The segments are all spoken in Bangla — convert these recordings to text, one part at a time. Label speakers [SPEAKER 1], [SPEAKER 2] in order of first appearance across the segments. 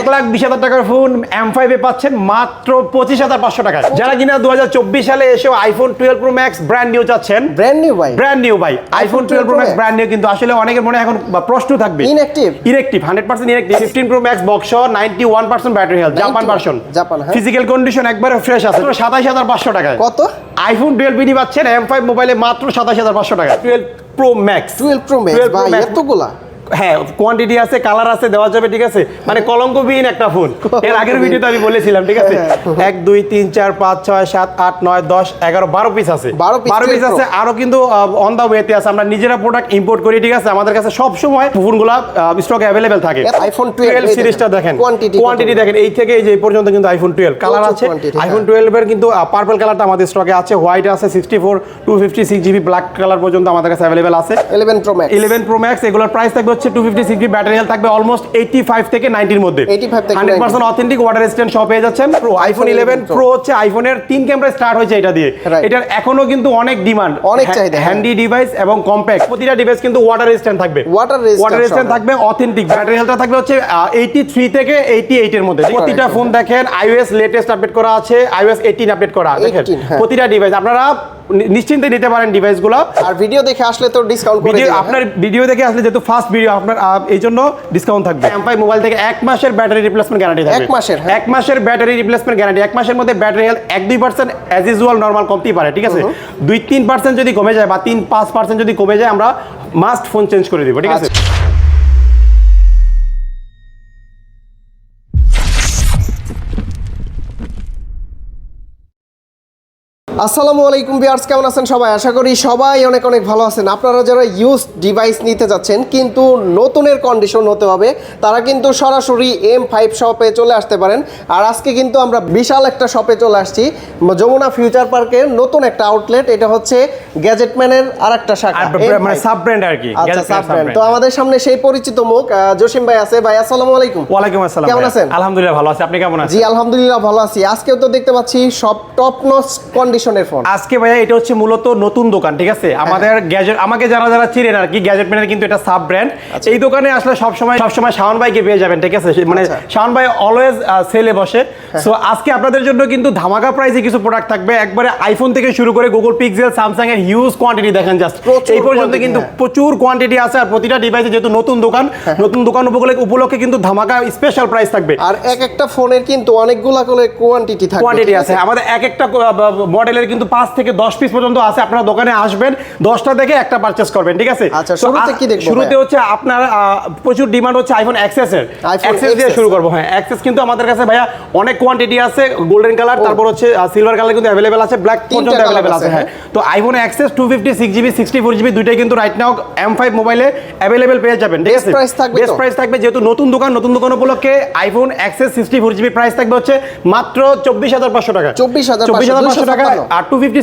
[SPEAKER 1] এক লাখ বিশ হাজার টাকার ফোন এম ফাইভে পাচ্ছেন মাত্র পঁচিশ হাজার পাঁচশো টাকা যারা কিনা দু হাজার চব্বিশ সালে এসে iPhone twelve pro max brand new চাচ্ছেন ব্র্যান্ড নিউ ভাই ব্র্যান্ড নিউ ভাই iPhone twelve pro max brand new কিন্তু আসলে অনেকের মনে এখন প্রশ্ন থাকবে inactive inactive hundred percent inactive fifteen pro max box ninety one percent battery health Japan version Japan physical condition একবারে ফ্রেশ আছে সাতাশ হাজার পাঁচশো টাকা কত আইফোন টুয়েলভ মিনি পাচ্ছেন এম ফাইভ মোবাইলে মাত্র সাতাশ হাজার পাঁচশো টাকা twelve pro max
[SPEAKER 2] twelve pro max এতগুলা
[SPEAKER 1] হ্যাঁ কোয়ান্টিটি আছে কালার আছে দেওয়া যাবে ঠিক আছে মানে কলঙ্কবিহীন একটা ফোন এর আগের ভিডিওতে আমি বলেছিলাম ঠিক আছে হ্যাঁ, হ্যাঁ। এক দুই তিন চার পাঁচ ছয় সাত আট নয় দশ এগারো বারো পিস আছে বারো পিস আছে আরো কিন্তু অন দা ওয়েতে আছে আমরা নিজেরা প্রোডাক্ট ইম্পোর্ট করি ঠিক আছে আমাদের কাছে সব সময় ফোন গুলা স্টক অ্যাভেলেবেল থাকে
[SPEAKER 2] আইফোন টুয়েলভ
[SPEAKER 1] সিরিজটা দেখেন কোয়ান্টিটি দেখেন এই থেকে এই যে পর্যন্ত কিন্তু আইফোন টুয়েলভ কালার আছে আইফোন টুয়েলভ হ্যাঁ। এর কিন্তু পার্পল কালারটা আমাদের স্টকে আছে হোয়াইট আছে sixty four two fifty six GB black colour পর্যন্ত আমাদের কাছে অ্যাভেলেবেল আছে eleven pro max eleven pro max এগুলোর প্রাইস থাকবে হচ্ছে two fifty six GB battery health থাকবে অলমোস্ট এইটি ফাইভ থেকে নাইনটির মধ্যে hundred percent authentic water resistant সব পেয়ে যাচ্ছেন প্রো আইফোন ইলেভেন প্রো হচ্ছে আইফোনের তিন ক্যামেরা স্টার্ট হয়েছে এটা দিয়ে এটার এখনো কিন্তু অনেক ডিমান্ড অনেক হ্যাঁ, চাহিদা হ্যান্ডি ডিভাইস এবং কম্প্যাক্ট প্রতিটা ডিভাইস কিন্তু ওয়াটার রেসিস্ট্যান্ট থাকবে ওয়াটার ওয়াটার রেসিস্ট্যান্ট থাকবে অথেন্টিক ব্যাটারি হেলথটা থাকবে হচ্ছে এইটি থ্রি থেকে এইটি এইটের মধ্যে প্রতিটা ফোন দেখেন আইওএস লেটেস্ট আপডেট করা আছে আইওএস এইটিন আপডেট করা দেখেন হ্যাঁ। প্রতিটা ডিভাইস আপনারা নিশ্চিন্তে নিতে পারেন ডিভাইসগুলো
[SPEAKER 2] আর ভিডিও দেখে আসলে তো ডিসকাউন্ট
[SPEAKER 1] ভিডিও আপনার ভিডিও দেখে আসলে যেহেতু ফার্স্ট ভিডিও আপনার এই জন্য ডিসকাউন্ট থাকবে এমপাই হ্যাঁ, মোবাইল থেকে এক মাসের ব্যাটারি রিপ্লেসমেন্ট গ্যারান্টি থাকবে এক মাসের হ্যাঁ। এক মাসের ব্যাটারি রিপ্লেসমেন্ট গ্যারান্টি এক মাসের মধ্যে ব্যাটারি হেলথ এক দুই পার্সেন্ট অ্যাজ ইউজুয়াল নর্মাল কমতেই পারে ঠিক আছে দুই তিন পার্সেন্ট যদি কমে যায় বা তিন পাঁচ পার্সেন্ট যদি কমে যায় আমরা মাস্ট ফোন চেঞ্জ করে দিব ঠিক আছে আচ্ছা।
[SPEAKER 2] আসসালামু আলাইকুম বিয়ার্স কেমন আছেন সবাই আশা করি সবাই অনেক অনেক ভালো আছেন আপনারা যারা ইউজ ডিভাইস নিতে যাচ্ছেন কিন্তু নতুনের কন্ডিশন হতে হবে তারা কিন্তু সরাসরি এম ফাইভ শপে চলে আসতে পারেন আর আজকে কিন্তু আমরা বিশাল একটা শপে চলে আসছি যমুনা ফিউচার পার্কের নতুন একটা আউটলেট এটা হচ্ছে গ্যাজেটম্যানের আর একটা শাখা মানে আচ্ছা, তো আমাদের সামনে সেই পরিচিত মুখ জসিম ভাই আছে ভাই আসসালামু আলাইকুম
[SPEAKER 1] ওয়া আসসালাম কেমন আছেন আলহামদুলিল্লাহ ভালো আছি আপনি কেমন আছেন
[SPEAKER 2] জি আলহামদুলিল্লাহ ভালো আছি আজকেও তো দেখতে পাচ্ছি সব টপ নচ কন্ডিশন জেনারেশনের ফোন
[SPEAKER 1] আজকে ভাইয়া এটা হচ্ছে মূলত নতুন দোকান ঠিক আছে আমাদের গ্যাজেট আমাকে যারা যারা চিনেন আর কি গ্যাজেট ম্যানের কিন্তু এটা সাব আচ্ছা। ব্র্যান্ড এই দোকানে আসলে সব সময় সব সময় শাওন ভাইকে পেয়ে যাবেন ঠিক আছে মানে আচ্ছা। শাওন ভাই অলওয়েজ সেলে বসে সো হ্যাঁ। আজকে আপনাদের জন্য কিন্তু ধামাকা প্রাইসে কিছু প্রোডাক্ট থাকবে একবারে আইফোন থেকে শুরু করে গুগল পিক্সেল স্যামসাং এর হিউজ কোয়ান্টিটি দেখেন জাস্ট এই পর্যন্ত কিন্তু হ্যাঁ। প্রচুর কোয়ান্টিটি আছে আর প্রতিটা ডিভাইসে যেহেতু নতুন দোকান হ্যাঁ। নতুন দোকান উপলক্ষে কিন্তু ধামাকা স্পেশাল প্রাইস থাকবে
[SPEAKER 2] আর এক একটা ফোনের কিন্তু অনেকগুলো কোয়ান্টিটি থাকে
[SPEAKER 1] কোয়ান্টিটি আছে আমাদের এক একটা মডেলের আমাদের কিন্তু পাঁচ থেকে দশ পিস পর্যন্ত আছে আপনার দোকানে আসবেন দশটা দেখে একটা পারচেস করবেন ঠিক আছে আচ্ছা, শুরুতে হচ্ছে আপনার প্রচুর ডিমান্ড হচ্ছে আইফোন এক্সেস এর দিয়ে শুরু করবো হ্যাঁ এক্সেস কিন্তু আমাদের কাছে ভাইয়া অনেক কোয়ান্টিটি আছে গোল্ডেন কালার তারপর হচ্ছে সিলভার কালার কিন্তু অ্যাভেলেবেল আছে ব্ল্যাক পর্যন্ত অ্যাভেলেবেল আছে হ্যাঁ, হ্যাঁ। তো iPhone XS two fifty six GB sixty four GB দুইটাই কিন্তু রাইট নাও এম ফাইভ মোবাইলে অ্যাভেলেবেল পেয়ে যাবেন ঠিক আছে বেস্ট প্রাইস থাকবে যেহেতু নতুন দোকান নতুন দোকান উপলক্ষে iPhone XS sixty four GB price থাকবে হচ্ছে মাত্র চব্বিশ হাজার পাঁচশো টাকা
[SPEAKER 2] চব্বিশ হাজার চব্বিশ হাজার পাঁচশো টাকা
[SPEAKER 1] আর two fifty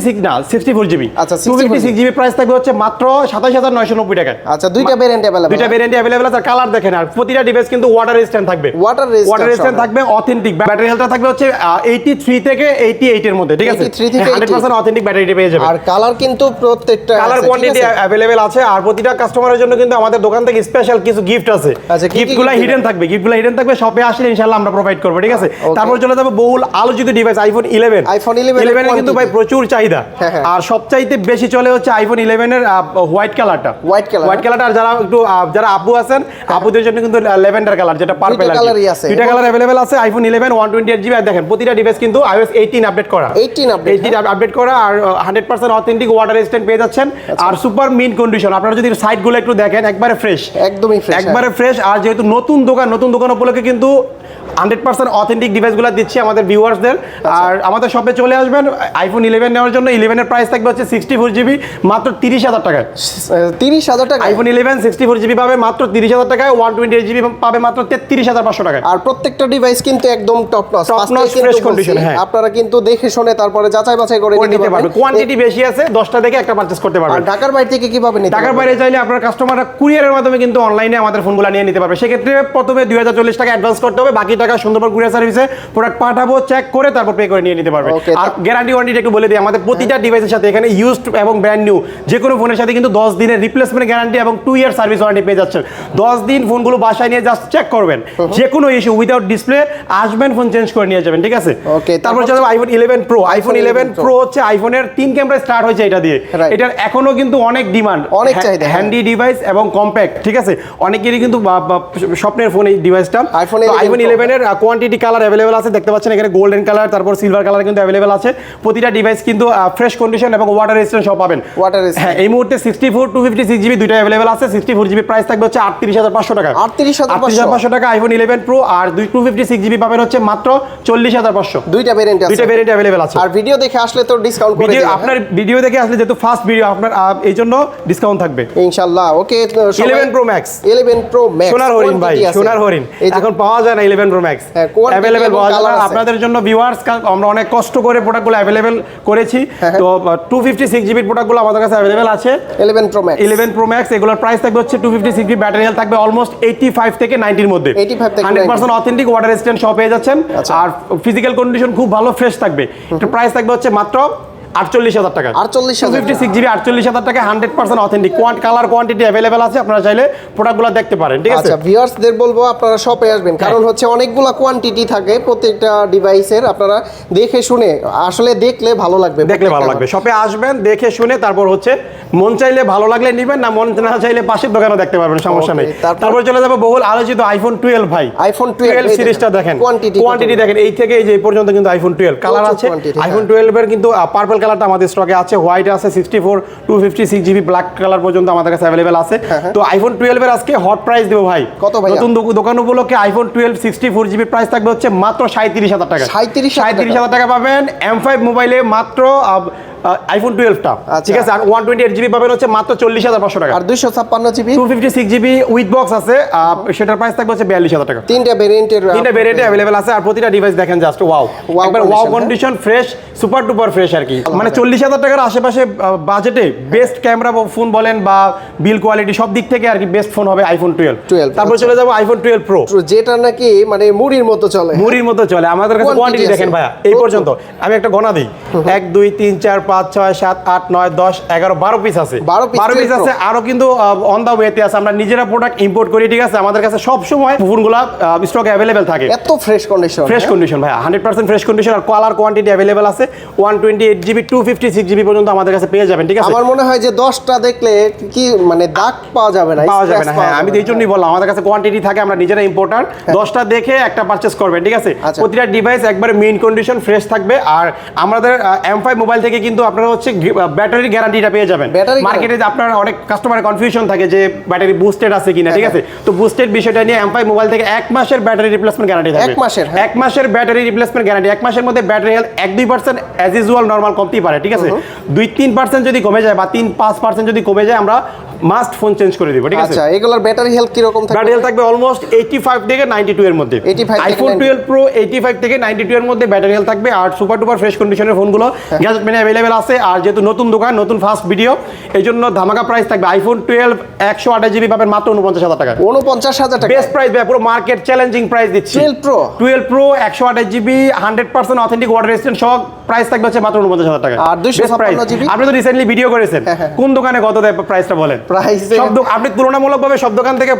[SPEAKER 1] sixty four GB আচ্ছা two fifty six GB price থাকবে হচ্ছে মাত্র সাতাশ হাজার নয়শো নব্বই
[SPEAKER 2] আচ্ছা দুইটা অ্যাভেলেবল
[SPEAKER 1] দুইটা অ্যাভেলেবল আছে কালার দেখেন আর প্রতিটা ডিভাইস কিন্তু ওয়াটার রেজিস্ট্যান্ট থাকবে ওয়াটার ওয়াটার রেজিস্ট্যান্ট থাকবে অথেন্টিক ব্যাটারি হেলথটা থাকবে হচ্ছে এইটি থ্রি থেকে এইটি মধ্যে ঠিক আছে হান্ড্রেড পার্সেন্ট অথেন্টিক ব্যাটারি পেয়ে যাবে আর
[SPEAKER 2] কালার কিন্তু প্রত্যেকটা
[SPEAKER 1] কালার কোয়ান্টিটি আছে আর প্রতিটা কাস্টমারের জন্য কিন্তু আমাদের দোকান থেকে স্পেশাল কিছু গিফট আছে গিফটগুলো আচ্ছা, হিডেন থাকবে গিফটগুলো হিডেন থাকবে শপে আসলে ইনশাআল্লাহ আমরা প্রোভাইড করবো ঠিক আছে তারপর চলে যাবে বহুল আলোচিত device iPhone eleven iPhone eleven কিন্তু ভাই প্রচুর চাহিদা হ্যাঁ, হ্যাঁ। আর সবচাইতে বেশি চলে হচ্ছে আইফোন ইলেভেন এর হোয়াইট কালারটা হোয়াইট কালার হোয়াইট কালারটা আর যারা একটু যারা আপু আছেন হ্যাঁ। আপুদের জন্য কিন্তু লেভেন্ডার কালার যেটা পার্পল কালার আছে দুইটা কালার अवेलेबल আছে আইফোন 11 128 জিবি আর দেখেন প্রতিটা ডিভাইস কিন্তু আইওএস 18 আপডেট করা 18 আপডেট 18 আপডেট করা আর 100% অথেন্টিক ওয়াটার রেজিস্ট্যান্ট পেয়ে যাচ্ছেন আচ্ছা। আর সুপার মিন কন্ডিশন আপনারা যদি সাইটগুলো একটু দেখেন একবারে ফ্রেশ একদমই ফ্রেশ একবারে ফ্রেশ আর যেহেতু নতুন দোকান নতুন দোকান উপলক্ষে কিন্তু হান্ড্রেড পার্সেন্ট অথেন্টিক ডিভাইসগুলো দিচ্ছি আমাদের ভিউয়ার্সদের আর আমাদের শপে চলে আসবেন আইফোন ইলেভেন নেওয়ার জন্য ইলেভেনের প্রাইস থাকবে হচ্ছে সিক্সটি ফোর জিবি মাত্র তিরিশ হাজার টাকায়
[SPEAKER 2] তিরিশ হাজার টাকা
[SPEAKER 1] iPhone eleven sixty four GB পাবে মাত্র তিরিশ হাজার টাকায় ওয়ান টোয়েন্টি এইট জিবি পাবে মাত্র তেত্রিশ হাজার পাঁচশো টাকায়
[SPEAKER 2] আর প্রত্যেকটা ডিভাইস কিন্তু একদম top notch
[SPEAKER 1] top notch fresh condition হ্যাঁ
[SPEAKER 2] আপনারা কিন্তু দেখে শুনে তারপরে যাচাই বাছাই করে
[SPEAKER 1] নিতে পারবেন কোয়ান্টিটি বেশি আছে দশটা দেখে একটা পারচেস করতে পারবেন
[SPEAKER 2] ঢাকার বাইরে থেকে কিভাবে নিতে
[SPEAKER 1] ঢাকার বাইরে চাইলে আপনার কাস্টমাররা কুরিয়ারের মাধ্যমে কিন্তু অনলাইনে আমাদের ফোনগুলো নিয়ে নিতে পারবে সেক্ষেত্রে প্রথমে দুই হাজার চল্লিশ টাকা অ্যাডভান্স করতে হবে বাকি টাকা টাকা সুন্দরবন কুরিয়ার সার্ভিসে প্রোডাক্ট পাঠাবো চেক করে তারপর পে করে নিয়ে নিতে পারবে আর গ্যারান্টি ওয়ারেন্টি একটু বলে দিই আমাদের প্রতিটা ডিভাইসের হ্যাঁ। সাথে এখানে ইউজড এবং ব্র্যান্ড নিউ যে কোনো ফোনের সাথে কিন্তু দশ দিনের রিপ্লেসমেন্ট গ্যারান্টি এবং টু ইয়ার সার্ভিস ওয়ারেন্টি পেয়ে যাচ্ছেন দশ দিন ফোনগুলো বাসায় নিয়ে জাস্ট চেক করবেন যে কোনো ইস্যু উইদাউট ডিসপ্লে আসবেন ফোন চেঞ্জ করে নিয়ে যাবেন ঠিক আছে তারপর চলো iPhone eleven pro iPhone eleven pro হচ্ছে আইফোনের তিন ক্যামেরা স্টার্ট হয়েছে এটা দিয়ে এটার এখনো কিন্তু অনেক ডিমান্ড অনেক হ্যাঁ, চাহিদা হ্যান্ডি ডিভাইস এবং কম্প্যাক্ট ঠিক আছে অনেকেরই কিন্তু স্বপ্নের ফোন এই ডিভাইসটা আইফোন আইফোন ইলেভেনের ডিভাইসের কোয়ান্টিটি কালার অ্যাভেলেবেল আছে দেখতে পাচ্ছেন এখানে গোল্ডেন কালার তারপর সিলভার কালার কিন্তু অ্যাভেলেবেল আছে প্রতিটা ডিভাইস কিন্তু ফ্রেশ কন্ডিশন এবং ওয়াটার রেস্টেন্ট সব পাবেন ওয়াটার হ্যাঁ এই মুহূর্তে sixty four two fifty six GB দুইটা অ্যাভেলেবেল আছে সিক্সটি ফোর জিবি প্রাইস থাকবে হচ্ছে আটত্রিশ হাজার পাঁচশো টাকা আটত্রিশ হাজার পাঁচশো টাকা আইফোন ইলেভেন প্রো আর দুই টু ফিফটি সিক্স জিবি পাবেন হচ্ছে মাত্র চল্লিশ হাজার পাঁচশো দুইটা ভেরিয়েন্ট দুইটা ভেরিয়েন্ট অ্যাভেলেবেল আছে
[SPEAKER 2] আর ভিডিও দেখে আসলে তো ডিসকাউন্ট ভিডিও
[SPEAKER 1] আপনার ভিডিও হ্যাঁ? দেখে আসলে যেহেতু ফার্স্ট ভিডিও আপনার এই জন্য ডিসকাউন্ট থাকবে
[SPEAKER 2] ইনশাল্লাহ okay
[SPEAKER 1] eleven pro max
[SPEAKER 2] eleven pro max
[SPEAKER 1] সোনার হরিণ ভাই সোনার হরিণ এখন পাওয়া যায় না eleven pro pro max available আপনাদের জন্য ভিউয়ার্স আমরা অনেক কষ্ট করে প্রোডাক্টগুলো অ্যাভেলেবেল করেছি হ্যাঁ, হ্যাঁ। তো টু ফিফটি সিক্স জিবির প্রোডাক্টগুলো আমাদের কাছে অ্যাভেলেবেল আছে eleven pro max eleven pro max এগুলোর প্রাইস থাকবে হচ্ছে two fifty six GB battery health থাকবে অলমোস্ট এইটি ফাইভ থেকে নাইনটির মধ্যে hundred percent authentic water resistant সব পেয়ে যাচ্ছেন আচ্ছা। আর ফিজিক্যাল কন্ডিশন খুব ভালো ফ্রেশ থাকবে প্রাইস থাকবে হচ্ছে মাত্র আটচল্লিশ হাজার টাকা আটচল্লিশ ফিফটি সিক্স জিবি আটচল্লিশ হাজার টাকা hundred percent authentic colour quantity available আছে আপনারা চাইলে প্রোডাক্টগুলো দেখতে পারেন ঠিক আছে
[SPEAKER 2] ভিউয়ার্সদের আচ্ছা, বলবো আপনারা আসবেন হ্যাঁ। কারণ হচ্ছে কোয়ান্টিটি থাকে প্রত্যেকটা ডিভাইসের আপনারা দেখে শুনে আসলে দেখলে ভালো লাগবে
[SPEAKER 1] দেখলে ভালো লাগবে আসবেন দেখে শুনে তারপর হচ্ছে মন চাইলে ভালো লাগলে নেবেন না মন না চাইলে পাশের দোকানে দেখতে পারবেন সমস্যা নেই তারপর চলে যাবো বহুল আলোচিত আইফোন টুয়েলভ ভাই
[SPEAKER 2] আইফোন টুয়েলভ সিরিজটা দেখেন
[SPEAKER 1] কোয়ান্টিটি কোয়ান্টিটি দেখেন এই থেকে এই পর্যন্ত কিন্তু আইফোন টুয়েলভ কালার আছে আইফোন টুয়েলভের হ্যাঁ। কিন্তু পার্পল কালারটা আমাদের স্টকে আছে হোয়াইট আছে sixty four two fifty six GB black colour পর্যন্ত আমাদের কাছে অ্যাভেলেবেল আছে হ্যাঁ, হ্যাঁ। তো আইফোন টুয়েলভের আজকে হট প্রাইস দেবো ভাই কত ভাই নতুন দোকান উপলক্ষে iPhone twelve sixty four GB price থাকবে হচ্ছে মাত্র সাঁত্রিশ হাজার টাকা সাঁত্রিশ সাঁত্রিশ হাজার টাকা পাবেন এম ফাইভ মোবাইলে মাত্র আইফোন টুয়েলভটা আচ্ছা। ঠিক আছে আর ওয়ান টোয়েন্টি এইট জিবি পাবেন হচ্ছে মাত্র চল্লিশ হাজার পাঁচশো টাকা
[SPEAKER 2] আর দুশো ছাপ্পান্ন GB
[SPEAKER 1] two fifty six GB with box আছে সেটার প্রাইস থাকবে হচ্ছে বিয়াল্লিশ হাজার টাকা
[SPEAKER 2] তিনটা ভেরিয়েন্টের
[SPEAKER 1] তিনটা ভেরিয়েন্টে অ্যাভেলেবেল আছে আর প্রতিটা ডিভাইস দেখেন জাস্ট ওয়াও একবার wow condition fresh super duper fresh আর কি মানে চল্লিশ হাজার টাকার আশেপাশে বাজেটে বেস্ট ক্যামেরা ফোন বলেন বা বিল কোয়ালিটি সব দিক থেকে আর কি বেস্ট ফোন হবে আইফোন টুয়েলভ টুয়েলভ তারপর আচ্ছা। চলে যাবো আইফোন টুয়েলভ প্রো
[SPEAKER 2] যেটা নাকি মানে মুড়ির মতো চলে
[SPEAKER 1] মুড়ির মতো চলে আমাদের কাছে কোয়ান্টিটি দেখেন ভাইয়া এই পর্যন্ত আমি একটা গণা দিই এক দুই তিন চার পাঁচ ছয় সাত আট নয় দশ এগারো বারো পিস আছে বারো পিস আছে আরো কিন্তু অন দা ওয়েতে আছে আমরা নিজেরা প্রোডাক্ট ইম্পোর্ট করি ঠিক আছে আমাদের কাছে সবসময় গুলা স্টক অ্যাভেলেবেল থাকে
[SPEAKER 2] এত ফ্রেশ কন্ডিশন
[SPEAKER 1] ফ্রেশ কন্ডিশন ভাই হান্ড্রেড পার্সেন্ট ফ্রেশ কন্ডিশন আর কলার কোয়ান্টিটি অ্যাভেলেবেল আছে one twenty eight GB two fifty six GB পর্যন্ত আমাদের কাছে পেয়ে যাবেন ঠিক আছে
[SPEAKER 2] আমার মনে হয় যে দশটা দেখলে কি মানে দাগ পাওয়া যাবে না
[SPEAKER 1] পাওয়া যাবে না হ্যাঁ আমি তো এই জন্যই হ্যাঁ। বললাম আমাদের কাছে কোয়ান্টিটি থাকে আমরা নিজেরা ইম্পোর্টার হ্যাঁ। দশটা দেখে একটা পার্চেস করবেন ঠিক আছে আচ্ছা। প্রতিটা ডিভাইস একবার মেইন কন্ডিশন ফ্রেশ থাকবে আর আমাদের এম ফাইভ মোবাইল থেকে কিন্তু কিন্তু আপনারা হচ্ছে ব্যাটারি গ্যারান্টিটা পেয়ে যাবেন মার্কেটে আপনার অনেক কাস্টমারের কনফিউশন থাকে যে ব্যাটারি বুস্টেড আছে কিনা ঠিক হ্যাঁ, আছে তো বুস্টেড বিষয়টা নিয়ে এমপাই মোবাইল থেকে এক মাসের ব্যাটারি রিপ্লেসমেন্ট গ্যারান্টি থাকে এক মাসের হ্যাঁ। এক মাসের ব্যাটারি রিপ্লেসমেন্ট গ্যারান্টি এক মাসের মধ্যে ব্যাটারি হেলথ এক দুই পার্সেন্ট অ্যাজ ইউজুয়াল নর্মাল কমতেই পারে ঠিক আছে দুই তিন পার্সেন্ট যদি কমে যায় বা তিন পাঁচ পার্সেন্ট যদি কমে যায় আমরা মাস্ট ফোন চেঞ্জ করে দিব ঠিক আছে আচ্ছা
[SPEAKER 2] এগুলোর ব্যাটারি হেলথ কি রকম থাকবে
[SPEAKER 1] ব্যাটারি হেলথ থাকবে অলমোস্ট 85 থেকে 92 এর মধ্যে 85 আইফোন 12 প্রো 85 থেকে 92 এর মধ্যে ব্যাটারি হেলথ থাকবে আর সুপার ডুপার ফ্রেশ কন্ডিশনের ফোনগুলো গ্যাজেট মেনে अवेलेबल আছে আর যেহেতু নতুন দোকান নতুন ফাস্ট ভিডিও এই জন্য ধামাকা প্রাইস থাকবে আইফোন 12 128 জিবি পাবেন মাত্র 49000 টাকা
[SPEAKER 2] 49000 টাকা
[SPEAKER 1] বেস্ট প্রাইস ভাই পুরো মার্কেট চ্যালেঞ্জিং প্রাইস দিচ্ছি 12 pro 12 pro 128 GB 100% authentic water resistant সহ প্রাইস থাকবে হচ্ছে মাত্র উনপঞ্চাশ হাজার টাকা
[SPEAKER 2] আর দুইশো জিবি
[SPEAKER 1] আপনি তো রিসেন্টলি ভিডিও করেছেন হ্যাঁ, হ্যাঁ। কোন দোকানে কত দেয় প্রাইসটা বলেন প্রাইস সব আপনি তুলনামূলক ভাবে সব দোকান থেকে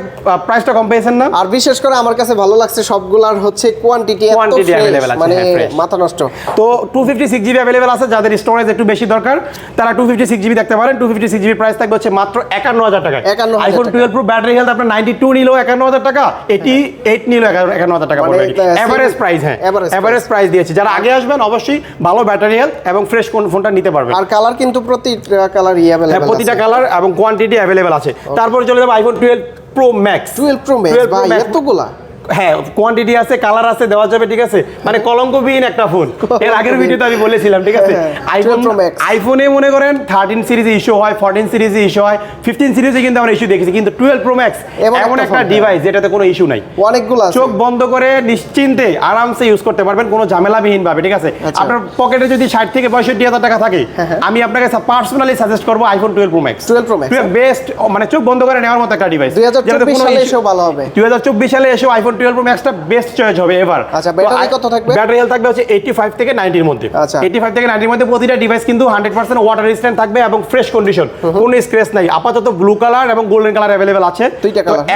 [SPEAKER 1] প্রাইসটা কম পেয়েছেন না
[SPEAKER 2] আর বিশেষ করে আমার কাছে ভালো লাগছে সবগুলার হচ্ছে কোয়ান্টিটি কোয়ান্টিটি अवेलेबल আছে মানে হ্যাঁ,
[SPEAKER 1] মাথা নষ্ট তো 256 জিবি अवेलेबल আছে যাদের স্টোরেজ একটু বেশি দরকার তারা 256 জিবি দেখতে পারেন 256 জিবি প্রাইস থাকবে হচ্ছে মাত্র 51000 টাকা আইফোন 12 প্রো ব্যাটারি হেলথ আপনার 92 নিলো 51000 টাকা এটি 88 নিলো 51000 টাকা পড়বে এভারেজ প্রাইস হ্যাঁ এভারেজ প্রাইস দিয়েছি যারা আগে আসবেন অবশ্যই ভালো ভালো ব্যাটারি হেলথ এবং ফ্রেশ কোন ফোনটা নিতে পারবে
[SPEAKER 2] আর কালার কিন্তু হ্যাঁ, প্রতিটা কালার অ্যাভেলেবল
[SPEAKER 1] প্রতিটা কালার এবং কোয়ান্টিটি অ্যাভেলেবল আছে তারপর চলে যাবে iPhone twelve pro max
[SPEAKER 2] twelve pro max এতগুলা
[SPEAKER 1] হ্যাঁ কোয়ান্টিটি আছে কালার আছে দেওয়া যাবে ঠিক আছে মানে হ্যাঁ। কলঙ্কবিহীন একটা ফোন এর আগের ভিডিওতে আমি বলেছিলাম ঠিক আছে আইফোন হ্যাঁ, আইফোনে হ্যাঁ। মনে করেন থার্টিন সিরিজে ইস্যু হয় ফোরটিন সিরিজে ইস্যু হয় ফিফটিন সিরিজে কিন্তু আমরা ইস্যু দেখেছি কিন্তু টুয়েলভ প্রো ম্যাক্স এমন একটা ডিভাইস যেটাতে কোনো ইস্যু নাই অনেকগুলো চোখ বন্ধ করে নিশ্চিন্তে আরামসে ইউজ করতে পারবেন কোনো ঝামেলাবিহীন ভাবে ঠিক আছে আচ্ছা। আপনার পকেটে যদি ষাট থেকে পঁয়ষট্টি হাজার টাকা থাকে আমি আপনাকে পার্সোনালি সাজেস্ট করবো iPhone twelve pro max twelve pro max best মানে চোখ বন্ধ করে নেওয়ার মতো একটা ডিভাইস
[SPEAKER 2] দুই হাজার চব্বিশ সালে এসেও ভালো হবে
[SPEAKER 1] দুই হাজার চব্বিশ সালে এসেও আইফোন আইফোন টুয়েলভ প্রো ম্যাক্সটা বেস্ট চয়েস হবে এবার
[SPEAKER 2] আচ্ছা কত থাকবে
[SPEAKER 1] ব্যাটারি হেলথ থাকবে হচ্ছে 85 থেকে নাইনটির মধ্যে আচ্ছা ফাইভ থেকে নাইনটির মধ্যে প্রতিটা ডিভাইস কিন্তু হান্ড্রেড পার্সেন্ট ওয়াটার রেজিস্ট্যান্ট থাকবে এবং ফ্রেশ কন্ডিশন কোনো স্ক্রেচ নাই আপাতত ব্লু কালার এবং গোল্ডেন কালার अवेलेबल আছে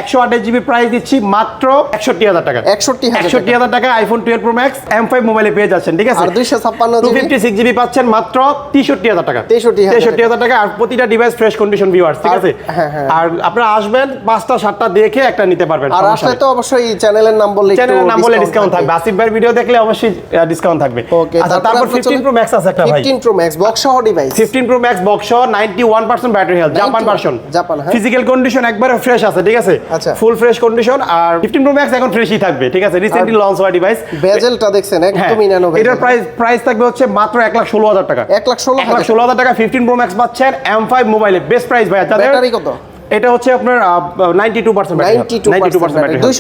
[SPEAKER 1] একশো কালার জিবি প্রাইস দিচ্ছি মাত্র একষট্টি হাজার টাকা একষট্টি একষট্টি হাজার টাকা iPhone twelve pro max M five মোবাইলে পেয়ে যাচ্ছেন ঠিক আছে
[SPEAKER 2] দুইশো ছাপ্পান্ন টু
[SPEAKER 1] ফিফটি সিক্স জিবি পাচ্ছেন মাত্র তেষট্টি হাজার টাকা তেষট্টি হাজার টাকা আর প্রতিটা ডিভাইস ফ্রেশ কন্ডিশন ভিউয়ার্স ঠিক আছে হ্যাঁ, হ্যাঁ। আর আপনারা আসবেন পাঁচটা সাতটা দেখে একটা নিতে পারবেন
[SPEAKER 2] আর আসলে তো অবশ্যই চ্যানেলের নাম বললে
[SPEAKER 1] চ্যানেলের নাম বললে ডিসকাউন্ট থাকবে আসিফ ভাই ভিডিও দেখলে অবশ্যই ডিসকাউন্ট থাকবে ওকে আচ্ছা তারপর 15 প্রো ম্যাক্স আছে একটা ভাই
[SPEAKER 2] 15 প্রো ম্যাক্স বক্স সহ ডিভাইস
[SPEAKER 1] 15 প্রো ম্যাক্স বক্স সহ 91% battery health Japan version Japan হ্যাঁ ফিজিক্যাল কন্ডিশন একবারে ফ্রেশ আছে ঠিক আছে আচ্ছা ফুল ফ্রেশ কন্ডিশন আর 15 প্রো ম্যাক্স এখন ফ্রেশই থাকবে ঠিক আছে রিসেন্টলি লঞ্চ হওয়া ডিভাইস
[SPEAKER 2] বেজেলটা দেখছেন একদম ইনানো ভাই
[SPEAKER 1] এটার প্রাইস প্রাইস থাকবে হচ্ছে মাত্র 116000 টাকা
[SPEAKER 2] 116000
[SPEAKER 1] টাকা 15 প্রো ম্যাক্স পাচ্ছেন M5 মোবাইলে বেস্ট প্রাইস ভাই তাদের ব্যাটারি কত এটা হচ্ছে আপনার 92
[SPEAKER 2] 92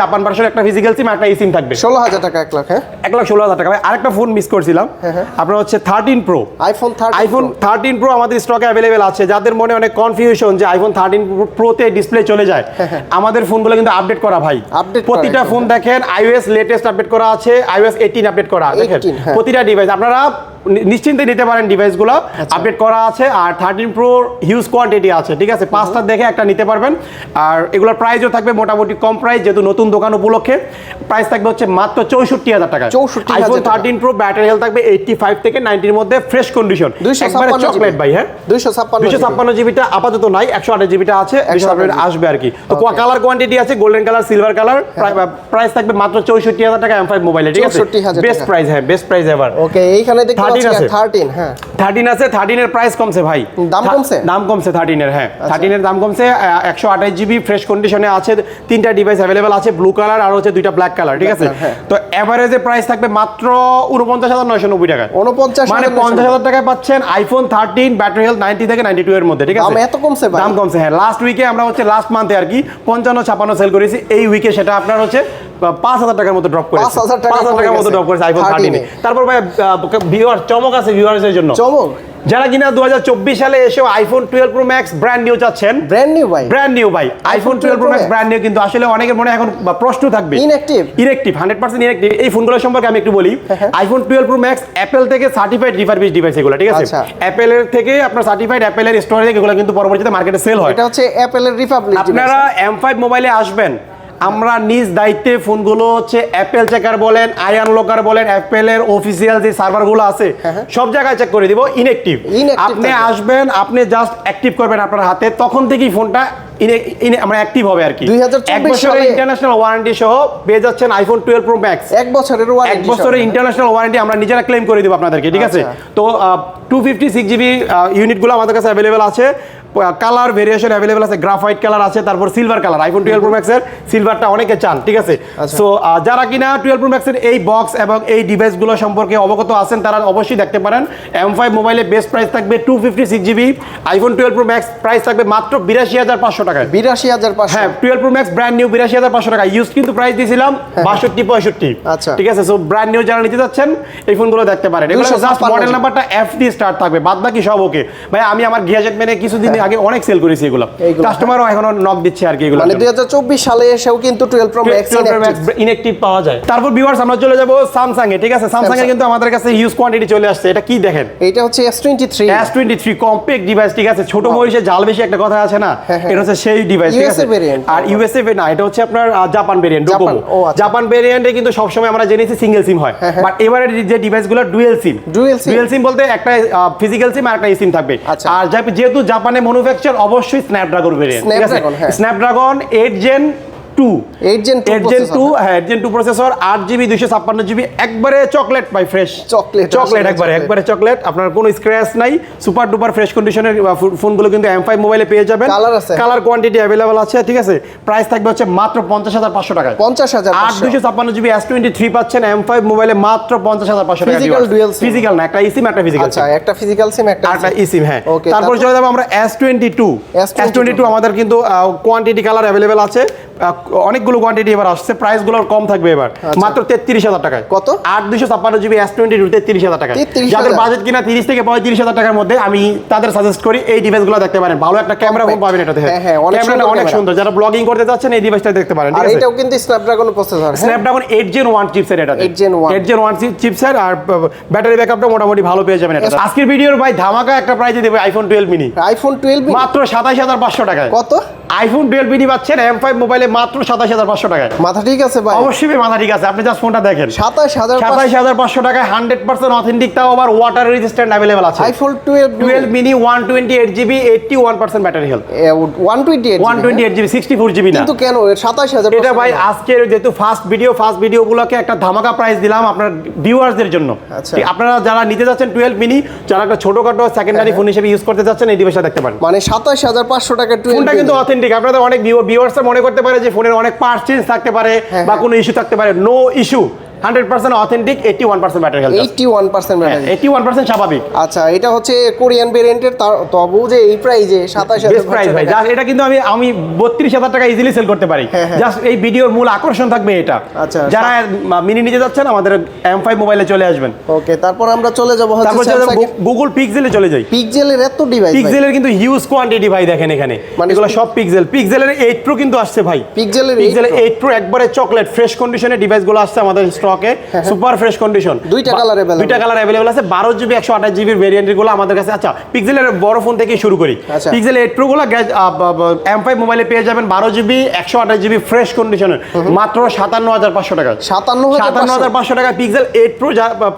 [SPEAKER 1] জাপান ভার্সন একটা ফিজিক্যাল সিম একটা থাকবে
[SPEAKER 2] 16000 টাকা লাখ হ্যাঁ
[SPEAKER 1] লাখ 16000 টাকা আরেকটা ফোন মিস হ্যাঁ, হ্যাঁ। আপনার হচ্ছে 13 প্রো আইফোন 13 আইফোন 13 প্রো আমাদের স্টকে अवेलेबल আছে যাদের মনে অনেক কনফিউশন যে আইফোন 13 প্রো তে ডিসপ্লে চলে যায় হ্যাঁ, আমাদের ফোনগুলো কিন্তু আপডেট করা ভাই প্রতিটা ফোন দেখেন আইওএস লেটেস্ট আপডেট করা আছে আইওএস 18 আপডেট করা দেখেন প্রতিটা ডিভাইস আপনারা নিশ্চিন্তে নিতে পারেন ডিভাইসগুলো আপডেট আচ্ছা। করা আছে আর থার্টিন প্রো হিউজ কোয়ান্টিটি আছে ঠিক আছে পাঁচটার দেখে একটা নিতে পারবেন আর এগুলোর প্রাইসও থাকবে মোটামুটি কম প্রাইস যেহেতু নতুন দোকান উপলক্ষে প্রাইস থাকবে হচ্ছে মাত্র চৌষট্টি হাজার টাকা চৌষট্টি iPhone thirteen pro battery health থাকবে এইটটি ফাইভ থেকে নাইনটির মধ্যে ফ্রেশ কন্ডিশন চকলেট ভাই হ্যাঁ দুইশো ছাপ্পান্ন দুইশো ছাপ্পান্ন জিবিটা আপাতত নাই একশো আঠাশ জিবিটা আছে আসবে আর কি তো কালার কোয়ান্টিটি আছে golden colour silver colour price থাকবে মাত্র চৌষট্টি হাজার টাকা এম ফাইভ মোবাইলে ঠিক আছে বেস্ট প্রাইস হ্যাঁ বেস্ট প্রাইস এবার
[SPEAKER 2] ওকে এইখানে দেখতে
[SPEAKER 1] 13 আছে 13 হ্যাঁ। এর প্রাইস কমছে ভাই দাম কমছে দাম কমছে 13 এর হ্যাঁ 13 আচ্ছা। এর দাম কমছে 128 জিবি ফ্রেশ কন্ডিশনে আছে তিনটা ডিভাইস अवेलेबल আছে ব্লু কালার আর হচ্ছে দুইটা ব্ল্যাক কালার ঠিক আছে হ্যাঁ। তো এভারেজে প্রাইস থাকবে মাত্র 49990 টাকা 49 মানে 50000 টাকায় পাচ্ছেন আইফোন 13 ব্যাটারি হেলথ 90 থেকে 92 এর মধ্যে ঠিক আছে
[SPEAKER 2] দাম এত কমছে ভাই
[SPEAKER 1] দাম কমছে হ্যাঁ লাস্ট উইকে আমরা হচ্ছে লাস্ট মান্থে আর কি 55 56 সেল করেছি এই উইকে সেটা আপনার হচ্ছে পাঁচ হাজার টাকার মতো ড্রপ করে পাঁচ টাকার মতো ড্রপ করেছে আইফোন থার্টিনে তারপর ভাই ভিউয়ার চমক আছে ভিউয়ার্সের জন্য চমক যারা কিনা দু হাজার চব্বিশ সালে এসে iPhone twelve pro max brand new চাচ্ছেন ব্র্যান্ড নিউ ভাই ব্র্যান্ড নিউ ভাই iPhone twelve pro max brand new কিন্তু আসলে অনেকের মনে এখন প্রশ্ন থাকবে inactive inactive hundred percent inactive এই ফোনগুলো সম্পর্কে আমি একটু বলি iPhone twelve pro max Apple থেকে সার্টিফাইড রিফারবিশ ডিভাইস এগুলো ঠিক আছে অ্যাপেলের আচ্ছা। থেকে আপনার সার্টিফাইড অ্যাপেলের স্টোরেজ এগুলো কিন্তু পরবর্তীতে মার্কেটে সেল হয়
[SPEAKER 2] এটা হচ্ছে অ্যাপেলের রিফারবিশ
[SPEAKER 1] আপনারা এম ফাইভ মোবাইলে আসবেন আমরা নিজ দায়িত্বে ফোনগুলো হচ্ছে অ্যাপেল চেকার বলেন আয়ান লোকার বলেন অ্যাপেলের অফিসিয়াল যে সার্ভারগুলো আছে হ্যাঁ, হ্যাঁ। সব জায়গায় চেক করে দিব ইনএক্টিভ আপনি আসবেন আপনি জাস্ট অ্যাক্টিভ করবেন আপনার হাতে তখন থেকেই ফোনটা আমরা মানে অ্যাক্টিভ হবে আর কি এক ইন্টারন্যাশনাল ওয়ারেন্টি সহ পেয়ে যাচ্ছেন আইফোন টুয়েলভ প্রো ম্যাক্স এক বছরের এক ইন্টারন্যাশনাল ওয়ারেন্টি আমরা নিজেরা করে দিব আপনাদেরকে ঠিক আছে আচ্ছা। তো টু ফিফটি আমাদের কাছে অ্যাভেলেবেল আছে কালার ভেরিয়েশন অ্যাভেলেবেল আছে গ্রাফাইট কালার আছে তারপর silver colour iPhone twelve pro ম্যাক্সের সিলভারটা অনেকে চান ঠিক আছে সো আচ্ছা। যারা কিনা টুয়েলভ প্রো ম্যাক্সের এই বক্স এবং এই ডিভাইসগুলো সম্পর্কে অবগত আছেন তারা অবশ্যই দেখতে পারেন এম ফাইভ মোবাইলের বেস্ট প্রাইস থাকবে two fifty six GB iPhone twelve pro max price থাকবে মাত্র বিরাশি হাজার পাঁচশো টাকা
[SPEAKER 2] বিরাশি হাজার পাঁচশো
[SPEAKER 1] হ্যাঁ twelve pro max brand new বিরাশি হাজার পাঁচশো টাকা ইউজ কিন্তু প্রাইস দিয়েছিলাম হ্যাঁ। বাষট্টি পঁয়ষট্টি আচ্ছা ঠিক আছে সো ব্র্যান্ড নিউ যারা নিতে যাচ্ছেন এই ফোনগুলো দেখতে পারেন এগুলো জাস্ট মডেল নাম্বারটা এফ ডি স্টার্ট থাকবে বাদ বাকি সব ওকে ভাই আমি আমার গিয়াজেট মেনে কিছুদিন আগে অনেক সেল করেছি এগুলো কাস্টমারও হ্যাঁ। নক দিচ্ছে আর কি এগুলো
[SPEAKER 2] মানে 2024 সালে এসেও কিন্তু 12 প্রো ম্যাক্স
[SPEAKER 1] ইনঅ্যাকটিভ পাওয়া যায় তারপর ভিউয়ার্স আমরা চলে যাব স্যামসাং এ ঠিক আছে স্যামসাং এর কিন্তু আমাদের কাছে হিউজ কোয়ান্টিটি চলে আসছে এটা কি দেখেন
[SPEAKER 2] এটা হচ্ছে S23
[SPEAKER 1] S23 কম্প্যাক্ট ডিভাইস ঠিক আছে ছোট মহিষে জাল বেশি একটা কথা আছে না হ্যাঁ, হ্যাঁ। এটা হচ্ছে সেই ডিভাইস ঠিক আছে আর ইউএসএ আচ্ছা। না এটা হচ্ছে আপনার জাপান ভেরিয়েন্ট ডোকোমো জাপান ভেরিয়েন্টে কিন্তু আমরা জেনেছি সিঙ্গেল সিম হয় বাট এবারে যে ডিভাইসগুলো ডুয়েল সিম ডুয়েল সিম বলতে একটা ফিজিক্যাল সিম আর একটা সিম থাকবে আচ্ছা। আর যেহেতু জাপানে ম্যানুফ্যাকচার অবশ্যই Snapdragon variant Snapdragon eight gen
[SPEAKER 2] পাঁচশো টাকায় পঞ্চাশ হাজার
[SPEAKER 1] আট দুশো এস টোয়েন্টি থ্রি পাচ্ছেন এম ফাইভ মাত্র পঞ্চাশ হাজার পাঁচশো ফিজিক্যাল না একটা ইসিম
[SPEAKER 2] একটা ফিজিক্যাল আচ্ছা, সিম একটা
[SPEAKER 1] হ্যাঁ তারপর আমরা এস টোয়েন্টি টু টু আমাদের কিন্তু কোয়ান্টিটি কালার অ্যাভেলেবেল আছে অনেকগুলো কোয়ান্টিটি এবার আসছে প্রাইসগুলো কম থাকবে এবার আচ্ছা। মাত্র তেত্রিশ হাজার টাকায় কত আট দুশো ছাপ্পান্ন জিবি এস টোয়েন্টি টু তেত্রিশ হাজার টাকা যাদের বাজেট কিনা তিরিশ থেকে পঁয়ত্রিশ হাজার টাকার মধ্যে আমি তাদের সাজেস্ট করি এই ডিভাইসগুলো দেখতে পারেন ভালো একটা ক্যামেরা ফোন পাবেন এটাতে ক্যামেরাটা হ্যাঁ, অনেক সুন্দর যারা ব্লগিং করতে যাচ্ছেন এই ডিভাইসটা দেখতে পারেন আর
[SPEAKER 2] এটাও কিন্তু Snapdragon processor
[SPEAKER 1] Snapdragon eight gen one chipset এটা eight gen one eight gen one chipset আর ব্যাটারি ব্যাকআপটা মোটামুটি ভালো পেয়ে যাবেন এটা আজকের ভিডিওর ভাই ধামাকা একটা প্রাইজে দেবে iPhone twelve mini iPhone twelve মাত্র সাতাশ হাজার পাঁচশো টাকায় কত আইফোন টুয়েলভ মিনি পাচ্ছেন এম ফাইভ মোবাইলে মাত্র সাতাশ হাজার পাঁচশো টাকায়
[SPEAKER 2] মাথা ঠিক আছে ভাই
[SPEAKER 1] অবশ্যই মাথা ঠিক আছে আপনি জাস্ট ফোনটা দেখেন
[SPEAKER 2] সাতাশ হাজার সাতাশ হাজার পাঁচশো টাকায়
[SPEAKER 1] হান্ড্রেড পার্সেন্ট অথেন্টিক তাও আবার ওয়াটার রেজিস্ট্যান্ট অ্যাভেলেবল আছে
[SPEAKER 2] iPhone twelve
[SPEAKER 1] twelve mini one twenty eight GB eighty one percent battery health one twenty eight one twenty eight GB sixty four GB না কিন্তু
[SPEAKER 2] কেন সাতাশ হাজার
[SPEAKER 1] এটা ভাই আজকে যেহেতু ফার্স্ট ভিডিও ফার্স্ট ভিডিওগুলোকে একটা ধামাকা প্রাইস দিলাম আপনার ভিউয়ার্সদের জন্য আচ্ছা আপনারা যারা নিতে যাচ্ছেন টুয়েলভ মিনি যারা একটা ছোটখাটো সেকেন্ডারি হ্যাঁ। ফোন হিসেবে ইউজ করতে যাচ্ছেন এই ডিভাইসটা দেখতে পারেন
[SPEAKER 2] মানে সাতাশ হাজার পাঁচশো টাকা
[SPEAKER 1] ফোনটা কিন্তু অথেন্টিক অথেন্টিক আপনাদের অনেক ভিউয়ার্সরা মনে করতে পারে যে ফোনের অনেক পার্টস চেঞ্জ থাকতে পারে হ্যাঁ, বা হ্যাঁ। কোনো ইস্যু থাকতে পারে no issue hundred percent authentic eighty one percent battery health
[SPEAKER 2] eighty one percent battery
[SPEAKER 1] eighty one percent স্বাভাবিক
[SPEAKER 2] আচ্ছা এটা হচ্ছে কোরিয়ান ভেরিয়েন্টের তার তবু যে এই প্রাইজে সাতাশ প্রাইস ভাই
[SPEAKER 1] জাস্ট এটা কিন্তু আমি আমি বত্রিশ হাজার টাকা ইজিলি সেল করতে পারি জাস্ট হ্যাঁ, হ্যাঁ। এই ভিডিওর মূল আকর্ষণ থাকবে এটা আচ্ছা, আচ্ছা। যারা মিনি নিতে যাচ্ছেন আমাদের এম ফাইভ মোবাইলে চলে আসবেন
[SPEAKER 2] ওকে তারপর আমরা চলে যাবো
[SPEAKER 1] হচ্ছে গুগল পিক্সেলে চলে যাই
[SPEAKER 2] পিকজেলের এত ডিভাইস
[SPEAKER 1] কিন্তু হিউজ কোয়ান্টিটি ভাই দেখেন এখানে মানে এগুলো সব পিকজেল পিক্সেলের এইট প্রো কিন্তু আসছে ভাই পিক্সেলের এইট প্রো একবারে চকলেট ফ্রেশ কন্ডিশনের ডিভাইসগুলো আসছে আমাদের স্টকে হ্যাঁ। সুপার ফ্রেশ কন্ডিশন
[SPEAKER 2] দুইটা কালার अवेलेबल
[SPEAKER 1] দুইটা কালার अवेलेबल আছে 12 জিবি 128 জিবি ভেরিয়েন্ট গুলো আমাদের কাছে আচ্ছা পিক্সেলের বড় ফোন থেকে শুরু করি পিক্সেল 8 প্রো গুলো M5 মোবাইলে পেয়ে যাবেন 12 জিবি 128 জিবি ফ্রেশ কন্ডিশনে মাত্র 57500 টাকা 57500 টাকা পিক্সেল 8 প্রো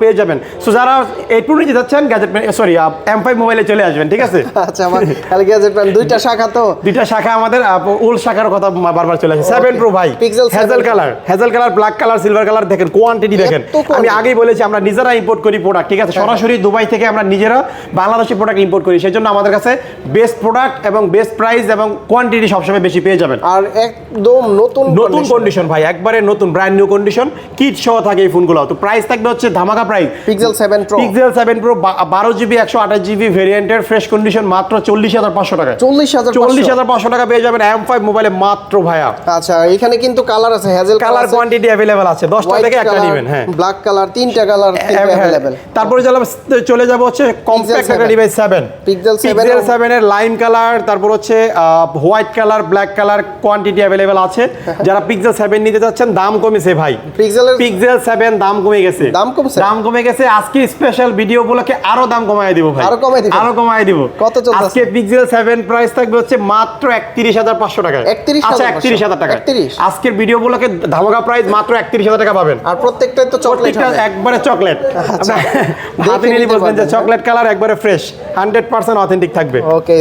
[SPEAKER 1] পেয়ে যাবেন সো যারা 8 প্রো নিতে যাচ্ছেন গ্যাজেট সরি M5 মোবাইলে চলে আসবেন ঠিক আছে
[SPEAKER 2] আচ্ছা আমার গ্যাজেট দুইটা শাখা তো
[SPEAKER 1] দুইটা শাখা আমাদের ওল্ড শাখার কথা বারবার চলে আসে 7 প্রো ভাই Pixel hazel colour hazel colour black colour silver colour দেখেন কোয়ান্টিটি দেখেন আমি আগেই বলেছি আমরা নিজেরা ইম্পোর্ট করি প্রোডাক্ট ঠিক আছে হ্যাঁ। সরাসরি দুবাই থেকে আমরা নিজেরা বাংলাদেশি প্রোডাক্ট ইম্পোর্ট করি সেই জন্য আমাদের কাছে বেস্ট প্রোডাক্ট এবং বেস্ট প্রাইস এবং কোয়ান্টিটি সবসময় বেশি পেয়ে যাবেন
[SPEAKER 2] আর একদম নতুন
[SPEAKER 1] নতুন কন্ডিশন ভাই একবারে নতুন ব্র্যান্ড নিউ কন্ডিশন কিট সহ থাকে এই ফোনগুলো তো প্রাইস থাকবে হচ্ছে ধামাকা price
[SPEAKER 2] Pixel seven pro
[SPEAKER 1] Pixel seven pro বারো জিবি একশো আঠাশ জিবি ভেরিয়েন্টের ফ্রেশ কন্ডিশন মাত্র চল্লিশ হাজার পাঁচশো টাকা চল্লিশ হাজার চল্লিশ হাজার পাঁচশো টাকা পেয়ে যাবেন এম ফাইভ মোবাইলে মাত্র ভাইয়া
[SPEAKER 2] আচ্ছা এখানে কিন্তু কালার আছে হ্যাজেল
[SPEAKER 1] কালার কোয়ান্টিটি অ্যাভেলেবেল আছে দশটা থেকে
[SPEAKER 2] ব্ল্যাক কালার তিনটা কালার
[SPEAKER 1] হ্যাঁ, अवेलेबल তারপরে চলে যাব হচ্ছে কম্প্যাক্ট একটা ডিভাইস 7 পিক্সেল 7 এর লাইম কালার তারপর হচ্ছে white colour black colour quantity available আছে যারা পিক্সেল 7 নিতে যাচ্ছেন দাম কমেছে ভাই পিক্সেলের পিক্সেল 7 দাম কমে গেছে দাম কমছে দাম কমে গেছে আজকে স্পেশাল ভিডিও উপলক্ষে আরো দাম কমায় দিব ভাই আরো কমায় দিব আরো কমায় দিব কত চলছে আজকে পিক্সেল 7 প্রাইস থাকবে হচ্ছে মাত্র 31500 টাকা 31500 টাকা আজকের ভিডিও উপলক্ষে ধামাকা প্রাইস মাত্র 31000 টাকা পাবেন
[SPEAKER 2] আর প্রত্যেকটাই তো চকলেট
[SPEAKER 1] একবারে চকলেট চকলেট কালার একবারে ফ্রেশ হান্ড্রেড পার্সেন্ট অথেন্টিক থাকবে
[SPEAKER 2] ওকে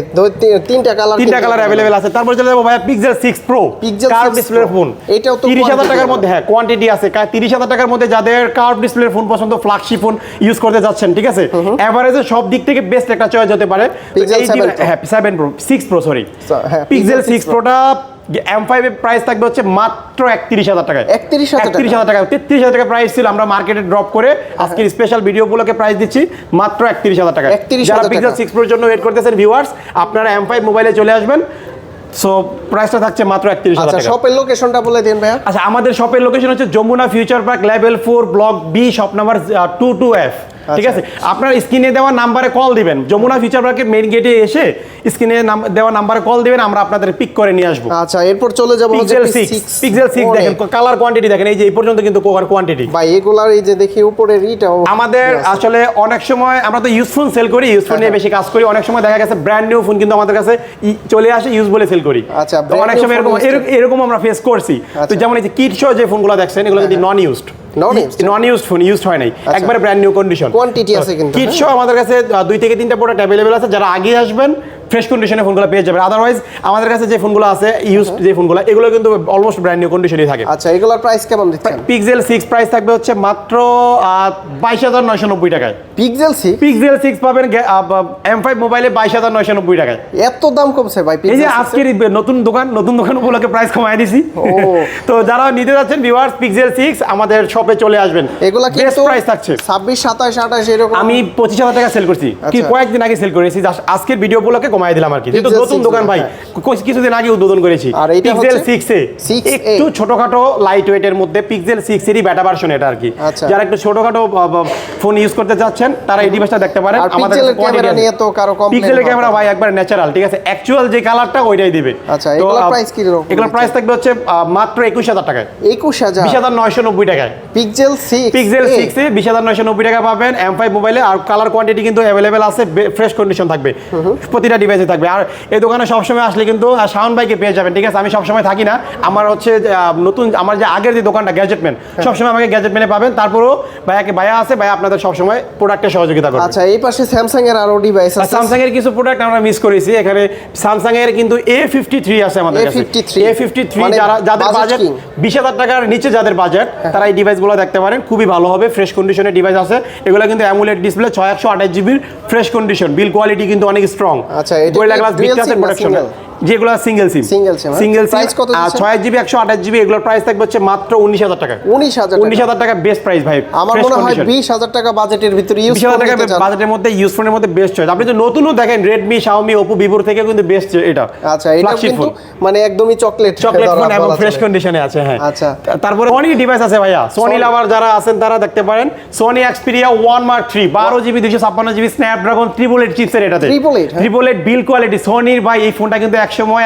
[SPEAKER 2] তিনটা কালার
[SPEAKER 1] তিনটা কালার অ্যাভেলেবেল আছে তারপর চলে যাবো ভাইয়া Pixel six pro Pixel curve display phone এটাও তো তিরিশ হাজার টাকার মধ্যে হ্যাঁ কোয়ান্টিটি আছে তিরিশ হাজার টাকার মধ্যে যাদের কার্ভ ডিসপ্লে ফোন পছন্দ ফ্ল্যাগশিপ ফোন ইউজ করতে যাচ্ছেন ঠিক আছে অ্যাভারেজে সব দিক থেকে বেস্ট একটা চয়েস হতে পারে হ্যাঁ seven pro six pro sorry Pixel six প্রোটা এম ফাইভের প্রাইস থাকবে হচ্ছে মাত্র একত্রিশ হাজার টাকায় একত্রিশ একত্রিশ হাজার টাকা তেত্রিশ হাজার টাকা প্রাইস ছিল আমরা মার্কেটে ড্রপ করে আজকের স্পেশাল ভিডিওগুলোকে প্রাইস দিচ্ছি মাত্র একত্রিশ হাজার টাকা একত্রিশ হাজার পিক্সেল সিক্স প্রোর জন্য ওয়েট করতেছেন ভিউয়ার্স আপনারা এম ফাইভ মোবাইলে চলে আসবেন সো প্রাইসটা থাকছে মাত্র একত্রিশ হাজার টাকা
[SPEAKER 2] শপের লোকেশনটা বলে দিন ভাইয়া
[SPEAKER 1] আচ্ছা আমাদের শপের লোকেশন হচ্ছে Jamuna future park level four block B shop number two two F ঠিক আচ্ছা। আছে আপনার স্ক্রিনে দেওয়া নাম্বারে কল দিবেন যমুনা ফিউচার পার্কের মেইন গেটে এসে স্ক্রিনে দেওয়া নাম্বারে কল দিবেন আমরা আপনাদের পিক করে নিয়ে আসবো
[SPEAKER 2] আচ্ছা এরপর চলে যাবো
[SPEAKER 1] পিক্সেল সিক্স পিক্সেল সিক্স দেখেন কালার কোয়ান্টিটি দেখেন এই যে এই পর্যন্ত কিন্তু কোকার কোয়ান্টিটি
[SPEAKER 2] ভাই এগুলার এই যে দেখি উপরে রিটা
[SPEAKER 1] আমাদের আসলে অনেক সময় আমরা তো ইউজ সেল করি ইউজ নিয়ে হ্যাঁ। বেশি কাজ করি অনেক সময় দেখা গেছে ব্র্যান্ড নিউ ফোন কিন্তু আমাদের কাছে চলে আসে ইউজ বলে সেল করি আচ্ছা অনেক সময় এরকম এরকম আমরা ফেস করছি তো আচ্ছা। যেমন এই যে কিট শো যে ফোনগুলো দেখছেন এগুলো যদি non used non used phone use হয় নাই আচ্ছা। একবারে ব্র্যান্ড নিউ কন্ডিশন
[SPEAKER 2] কোয়ান্টিটি আছে কিন্তু
[SPEAKER 1] কিট হ্যাঁ? আমাদের কাছে দুই থেকে তিনটা প্রোডাক্ট অ্যাভেলেবেল আছে যারা আগে আসবেন ফ্রেশ কন্ডিশনে ফোনগুলো পেয়ে যাবেন আদারওয়াইজ আমাদের কাছে যে ফোনগুলো আছে ইউজ যে ফোনগুলো এগুলো কিন্তু অলমোস্ট ব্র্যান্ড নিউ কন্ডিশনেই থাকে
[SPEAKER 2] আচ্ছা এগুলোর প্রাইস কেমন দিচ্ছেন
[SPEAKER 1] পিক্সেল 6 প্রাইস থাকবে হচ্ছে মাত্র 22990 টাকায়
[SPEAKER 2] পিক্সেল 6
[SPEAKER 1] পিক্সেল 6 পাবেন M5 মোবাইলে 22990 টাকায়
[SPEAKER 2] এত দাম কমছে ভাই
[SPEAKER 1] এই যে আজকের নতুন দোকান নতুন দোকান উপলক্ষে প্রাইস কমায় দিছি তো যারা নিতে যাচ্ছেন ভিউয়ার্স পিক্সেল 6 আমাদের শপে চলে আসবেন এগুলো কি বেস্ট প্রাইস থাকছে
[SPEAKER 2] 26 27 28 এরকম
[SPEAKER 1] আমি 25000 টাকা সেল করছি কি আচ্ছা। কয়েকদিন আগে সেল করেছি আজকের ভিডিও উপলক্ষে কমাই দিলাম আর কি যেহেতু নতুন দোকান ভাই হ্যাঁ। কিছুদিন আগে উদ্বোধন করেছি পিক্সেল সিক্স এ একটু ছোটখাটো লাইট ওয়েটের মধ্যে পিক্সেল সিক্স এরই বেটা ভার্সন এটা আর কি আচ্ছা। যারা একটু ছোটখাটো ফোন ইউজ করতে চাচ্ছেন তারা এই ডিভাইসটা দেখতে পারেন
[SPEAKER 2] আমাদের ক্যামেরা নিয়ে তো কারো কম
[SPEAKER 1] পিক্সেলের ক্যামেরা ভাই একবার ন্যাচারাল ঠিক আছে অ্যাকচুয়াল যে কালারটা ওইটাই দিবে
[SPEAKER 2] আচ্ছা এগুলোর প্রাইস কি রকম
[SPEAKER 1] এগুলোর প্রাইস থাকবে হচ্ছে মাত্র 21000 টাকা
[SPEAKER 2] 21000
[SPEAKER 1] 20990 টাকায়
[SPEAKER 2] পিক্সেল 6
[SPEAKER 1] পিক্সেল 6 এ 20990 টাকা পাবেন M5 মোবাইলে আর কালার কোয়ান্টিটি কিন্তু अवेलेबल আছে ফ্রেশ কন্ডিশন থাকবে প্রতিটা বেঁচে থাকবে আর এই দোকানে সবসময় আসলে কিন্তু শাওন ভাইকে পেয়ে যাবেন ঠিক আছে আমি সবসময় থাকি না আমার হচ্ছে নতুন আমার যে আগের যে দোকানটা গ্যাজেটম্যান সবসময় আমাকে গ্যাজেটম্যানে পাবেন তারপরও ভাইয়াকে ভাইয়া আছে ভাইয়া আপনাদের সবসময় প্রোডাক্টের সহযোগিতা করবে
[SPEAKER 2] আচ্ছা এই পাশে স্যামসাং এর আরো ডিভাইস
[SPEAKER 1] আছে স্যামসাং এর কিছু প্রোডাক্ট আমরা মিস করেছি এখানে স্যামসাং এর কিন্তু থ্রি আছে আমাদের কাছে থ্রি মানে যারা যাদের বাজেট হাজার টাকার নিচে যাদের বাজেট হ্যাঁ। তারা এই ডিভাইসগুলো দেখতে পারেন খুবই ভালো হবে ফ্রেশ কন্ডিশনের ডিভাইস আছে এগুলো কিন্তু অ্যামুলেট ডিসপ্লে আঠাশ জিবির ফ্রেশ কন্ডিশন বিল কোয়ালিটি কিন্তু অনেক স্ট্রং
[SPEAKER 2] আচ্ছা এটা গোল্ডা গ্লাস বিট কাসেট
[SPEAKER 1] প্রোডাকশন যেগুলো single SIM single SIM single SIM price কত জিবি এগুলোর প্রাইস থাকবে হচ্ছে মাত্র 19000 টাকা 19000 19000 টাকা বেস্ট প্রাইস ভাই
[SPEAKER 2] আমার মনে হয় 20000 টাকা বাজেটের ভিতরে ইউজ
[SPEAKER 1] 20000 টাকা বাজেটের মধ্যে ইউজ ফোনের মধ্যে বেস্ট চয়েস আপনি যদি নতুনও দেখেন Redmi Xiaomi Oppo Vivo থেকে কিন্তু বেস্ট এটা
[SPEAKER 2] আচ্ছা এটা কিন্তু মানে একদমই চকলেট
[SPEAKER 1] চকলেট ফোন এবং ফ্রেশ কন্ডিশনে আছে হ্যাঁ আচ্ছা তারপরে অনেক ডিভাইস আছে ভাইয়া সোনি লাভার যারা আছেন তারা দেখতে পারেন Sony Xperia one Mark 3 12 GB 256 GB Snapdragon 888 চিপসের এটাতে 888 8 বিল কোয়ালিটি Sonyর ভাই এই ফোনটা কিন্তু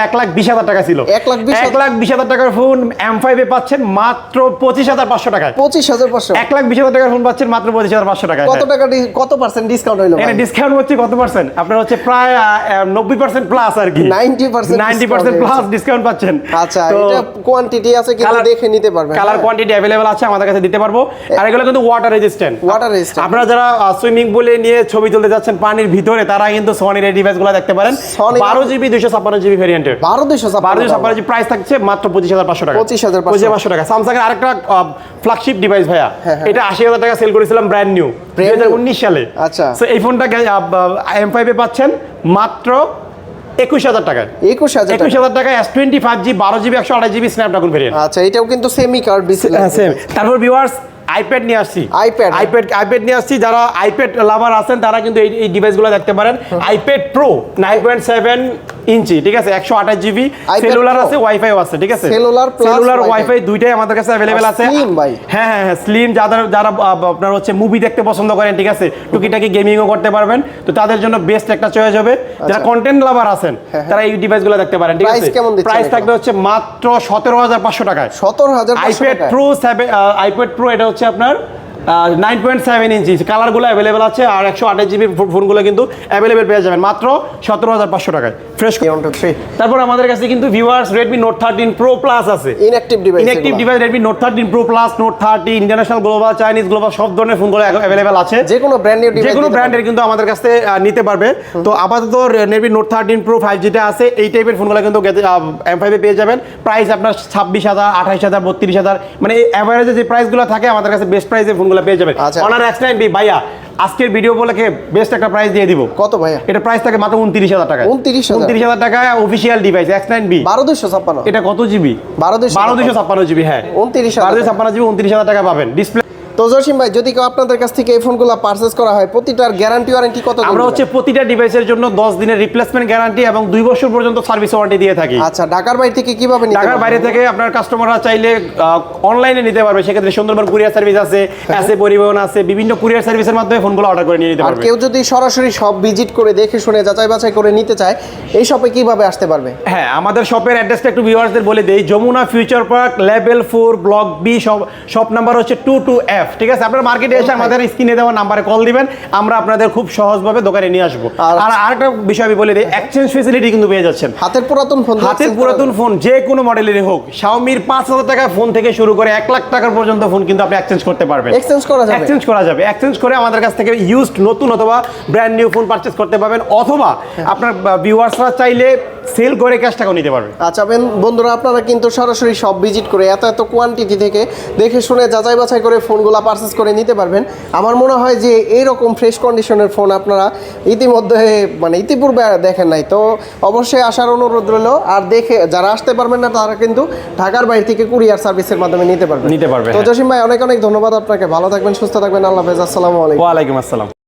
[SPEAKER 1] এক লাখ বিশ হাজার টাকা ছিল এক লাখ বিশ হাজার টাকার ফোন এম পাচ্ছেন মাত্র পঁচিশ হাজার পাঁচশো
[SPEAKER 2] পঁচিশ হাজার পাঁচশো
[SPEAKER 1] এক লাখ বিশ হাজার টাকার ফোন পাচ্ছেন মাত্র পঁচিশ হাজার পাঁচশো টাকা
[SPEAKER 2] কত টাকা কত পার্সেন্ট ডিসকাউন্ট
[SPEAKER 1] ডিসকাউন্ট হচ্ছে কত পার্সেন্ট আপনার হচ্ছে প্রায় নব্বই পার্সেন্ট প্লাস আর কি
[SPEAKER 2] ninety percent
[SPEAKER 1] ninety percent plus discount পাচ্ছেন
[SPEAKER 2] আচ্ছা কোয়ান্টিটি আছে দেখে নিতে পারবেন
[SPEAKER 1] কালার কোয়ান্টিটি অ্যাভেলেবল আছে আমাদের কাছে দিতে পারবো আর এগুলো কিন্তু ওয়াটার রেজিস্ট্যান্ট ওয়াটার রেজিস্ট্যান্ট আপনারা যারা সুইমিং পুলে নিয়ে ছবি তুলতে যাচ্ছেন পানির ভিতরে তারা কিন্তু সনির এই ডিভাইসগুলো দেখতে পারেন বারো জিবি দুশো ছাপ্পান্ন জিবি জিবি ভেরিয়েন্টের বারো দুইশো বারো দুইশো প্রাইস থাকছে মাত্র পঁচিশ হাজার পাঁচশো টাকা
[SPEAKER 2] পঁচিশ হাজার পঁচিশ পাঁচশো টাকা
[SPEAKER 1] স্যামসাং এর আরেকটা ফ্ল্যাগশিপ ডিভাইস ভাইয়া হ্যাঁ, হ্যাঁ। এটা আশি হাজার টাকা সেল করেছিলাম ব্র্যান্ড নিউ দুই হাজার উনিশ সালে আচ্ছা তো এই ফোনটা এম ফাইভে পাচ্ছেন মাত্র একুশ হাজার একুশ হাজার একুশ হাজার এস টোয়েন্টি ফাইভ জি বারো জিবি একশো আড়াই জিবি স্ন্যাপড্রাগন
[SPEAKER 2] ভেরিয়েন্ট আচ্ছা এটাও কিন্তু সেমি কার্ড
[SPEAKER 1] সেম তারপর ভিউয়ার্স আইপ্যাড নিয়ে আসছি আইপ্যাড আইপ্যাড আইপ্যাড নিয়ে আসছি যারা আইপ্যাড লাভার আছেন তারা কিন্তু এই ডিভাইসগুলো দেখতে পারেন iPad pro nine point seven inch ঠিক আছে একশো আঠাশ জিবি সেলুলার আছে ওয়াইফাইও আছে ঠিক আছে সেলুলার সেলুলার ওয়াইফাই দুইটাই আমাদের কাছে অ্যাভেলেবেল আছে হ্যাঁ হ্যাঁ হ্যাঁ স্লিম যাদের যারা আপনার হচ্ছে মুভি দেখতে পছন্দ করেন ঠিক আছে টুকিটাকি গেমিংও করতে পারবেন তো তাদের জন্য বেস্ট একটা চয়েস হবে আচ্ছা। যারা কন্টেন্ট লাভার আছেন হ্যাঁ, হ্যাঁ। তারা এই ডিভাইসগুলো দেখতে পারেন ঠিক আছে প্রাইস থাকবে হচ্ছে মাত্র সতেরো হাজার পাঁচশো টাকায় সতেরো হাজার iPad pro seven iPad pro এটা হচ্ছে আপনার নাইন পয়েন্ট সেভেন কালারগুলো অ্যাভেলেবেল আছে আর একশো আঠাশ জিবি ফোনগুলো কিন্তু অ্যাভেলেবেল পেয়ে যাবেন মাত্র সতেরো হাজার পাঁচশো টাকায় ফ্রেশ তারপর আমাদের কাছে কিন্তু viewers Redmi note thirteen pro plus আছে inactive device inactive device Redmi note thirteen pro plus note thirty international global Chinese global সব ধরনের ফোনগুলো অ্যাভেলেবেল আছে যে কোনো ব্র্যান্ড যে কোনো ব্র্যান্ডের কিন্তু আমাদের কাছে নিতে পারবে তো আপাতত Redmi note thirteen pro five জিটা আছে এই টাইপের ফোনগুলো কিন্তু এম ফাইভে পেয়ে যাবেন প্রাইস আপনার ছাব্বিশ হাজার আঠাইশ হাজার বত্রিশ হাজার মানে অ্যাভারেজে যে প্রাইসগুলো থাকে আমাদের কাছে বেস্ট প্রাইসের ফোনগুলো গুলো পেয়ে যাবেন অনার এক্স নাইন বি ভাইয়া আজকের ভিডিও বলে বেস্ট একটা প্রাইস দিয়ে দিব কত ভাইয়া এটা প্রাইস থাকে মাত্র উনত্রিশ হাজার টাকা উনত্রিশ উনত্রিশ হাজার টাকা official device X nine B
[SPEAKER 2] বারো দুশো ছাপ্পান্ন
[SPEAKER 1] এটা কত জিবি
[SPEAKER 2] বারো দুশো বারো দুশো ছাপ্পান্ন জিবি হ্যাঁ
[SPEAKER 1] উনত্রিশ বারো দুশো ছাপ্পান্ন জিবি উনত্রিশ হাজার টাকা পাবেন ডিসপ্লে
[SPEAKER 2] তো জসিম ভাই যদি কেউ আপনাদের কাছ থেকে এই ফোনগুলো পারচেজ করা হয় প্রতিটার গ্যারান্টি ওয়ারেন্টি কত
[SPEAKER 1] আমরা হচ্ছে প্রতিটা ডিভাইসের জন্য 10 দিনের রিপ্লেসমেন্ট গ্যারান্টি এবং 2 বছর পর্যন্ত সার্ভিস ওয়ারেন্টি দিয়ে থাকি
[SPEAKER 2] আচ্ছা ঢাকার বাইরে থেকে কিভাবে নিতে
[SPEAKER 1] ঢাকার বাইরে থেকে আপনার কাস্টমাররা চাইলে অনলাইনে নিতে পারবে সেক্ষেত্রে সুন্দরবন কুরিয়ার সার্ভিস আছে এসএ পরিবহন আছে বিভিন্ন কুরিয়ার সার্ভিসের মাধ্যমে ফোনগুলো অর্ডার করে নিয়ে নিতে পারবে
[SPEAKER 2] আর কেউ যদি সরাসরি সব ভিজিট করে দেখে শুনে যাচাই বাছাই করে নিতে চায় এই শপে কিভাবে আসতে পারবে
[SPEAKER 1] হ্যাঁ আমাদের শপের অ্যাড্রেসটা একটু ভিউয়ার্সদের বলে দেই Jamuna future park level four block B shop number হচ্ছে টু টু এফ এফ ঠিক আছে আপনার মার্কেটে এসে আমাদের স্ক্রিনে দেওয়া নাম্বারে কল দিবেন আমরা আপনাদের খুব সহজভাবে দোকানে নিয়ে আসবো আর আরেকটা বিষয় আমি বলে দিই এক্সচেঞ্জ ফেসিলিটি কিন্তু পেয়ে যাচ্ছেন
[SPEAKER 2] হাতের পুরাতন ফোন
[SPEAKER 1] হাতের পুরাতন ফোন যে কোনো মডেলেরই হোক শাওমির পাঁচ হাজার টাকা ফোন থেকে শুরু করে এক লাখ টাকার পর্যন্ত ফোন কিন্তু আপনি এক্সচেঞ্জ করতে পারবেন এক্সচেঞ্জ করা যাবে এক্সচেঞ্জ করা যাবে এক্সচেঞ্জ করে আমাদের কাছ থেকে ইউজড নতুন অথবা ব্র্যান্ড নিউ ফোন পারচেজ করতে পারবেন অথবা হ্যাঁ। আপনার ভিউয়ার্সরা চাইলে সেল করে ক্যাশ টাকা নিতে পারবে
[SPEAKER 2] আচ্ছা বন্ধুরা আপনারা কিন্তু সরাসরি সব ভিজিট করে এত এত কোয়ান্টিটি থেকে দেখে শুনে যাচাই বাছাই করে ফোনগুলো পারচেস করে নিতে পারবেন আমার মনে হয় যে এইরকম ফ্রেশ কন্ডিশনের ফোন আপনারা ইতিমধ্যে মানে ইতিপূর্বে দেখেন নাই তো অবশ্যই আসার অনুরোধ রইল আর দেখে যারা আসতে পারবেন না তারা কিন্তু ঢাকার বাইরে থেকে কুরিয়ার সার্ভিসের মাধ্যমে নিতে পারবেন নিতে পারবেন তো হ্যাঁ। জসিম ভাই অনেক অনেক ধন্যবাদ আপনাকে ভালো থাকবেন সুস্থ থাকবেন আল্লাহ হাফেজ আসসালামু আলাইকুম
[SPEAKER 1] ওয়ালাইকুম আসসালাম